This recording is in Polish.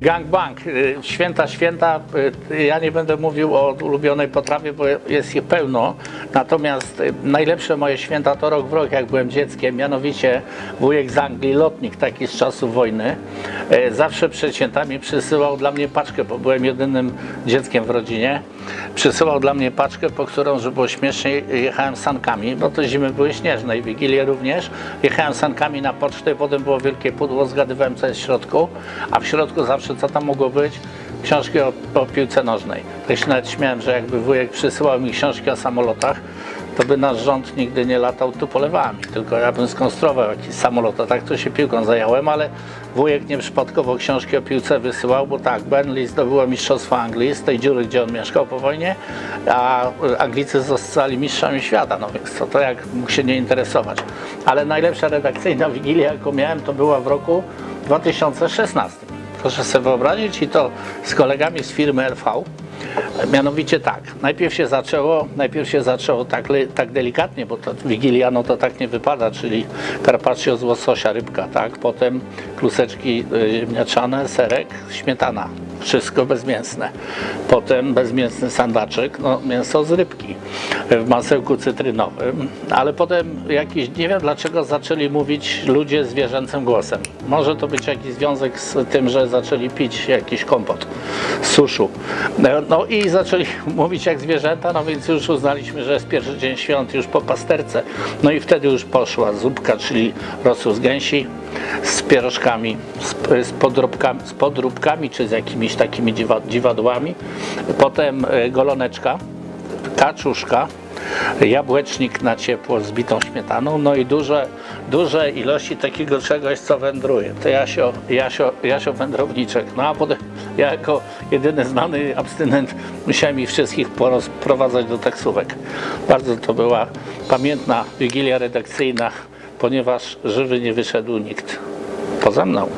Gangbang, y, święta, święta. y, Ja nie będę mówił o ulubionej potrawie, bo jest ich pełno. Natomiast y, najlepsze moje święta to rok w rok, jak byłem dzieckiem. Mianowicie wujek z Anglii, lotnik taki z czasów wojny, zawsze przed świętami przysyłał dla mnie paczkę, bo byłem jedynym dzieckiem w rodzinie. Przysyłał dla mnie paczkę, po którą, żeby było śmieszniej, jechałem sankami, bo to zimy były śnieżne i Wigilię również. Jechałem sankami na pocztę, potem było wielkie pudło, zgadywałem co jest w środku, a w środku zawsze co tam mogło być? Książki o, o piłce nożnej. Tak się nawet śmiałem, że jakby wujek przysyłał mi książki o samolotach, to by nasz rząd nigdy nie latał tu polewami, tylko ja bym skonstruował jakiś samolot, a tak to się piłką zająłem, ale wujek nieprzypadkowo książki o piłce wysyłał, bo tak, Burnley zdobyło Mistrzostwo Anglii z tej dziury, gdzie on mieszkał po wojnie, a Anglicy zostali mistrzami świata, no więc to, to jak mógł się nie interesować. Ale najlepsza redakcyjna wigilia, jaką miałem, to była w roku 2016. Proszę sobie wyobrazić i to z kolegami z firmy RV. Mianowicie tak, najpierw się zaczęło, najpierw się zaczęło tak, tak delikatnie, bo to Wigilia no to tak nie wypada, czyli carpaccio z łososia, rybka, tak, potem kluseczki y, ziemniaczane, serek, śmietana, wszystko bezmięsne. Potem bezmięsny sandaczek, no mięso z rybki w masełku cytrynowym, ale potem jakiś, nie wiem dlaczego zaczęli mówić ludzie zwierzęcym głosem. Może to być jakiś związek z tym, że zaczęli pić jakiś kompot suszu. No i zaczęli mówić jak zwierzęta, no więc już uznaliśmy, że jest pierwszy dzień świąt już po pasterce. No i wtedy już poszła zupka, czyli rosół z gęsi z pierożkami, z, z, podróbkami, z podróbkami, czy z jakimiś takimi dziwa, dziwadłami. Potem e, goloneczka, kaczuszka, jabłecznik na ciepło z bitą śmietaną, no i duże, duże ilości takiego czegoś, co wędruje. To Jasio, Jasio, Jasio wędrowniczek. No a potem ja jako jedyny znany abstynent musiałem ich wszystkich porozprowadzać do taksówek. Bardzo to była pamiętna wigilia redakcyjna, ponieważ żywy nie wyszedł nikt poza mną.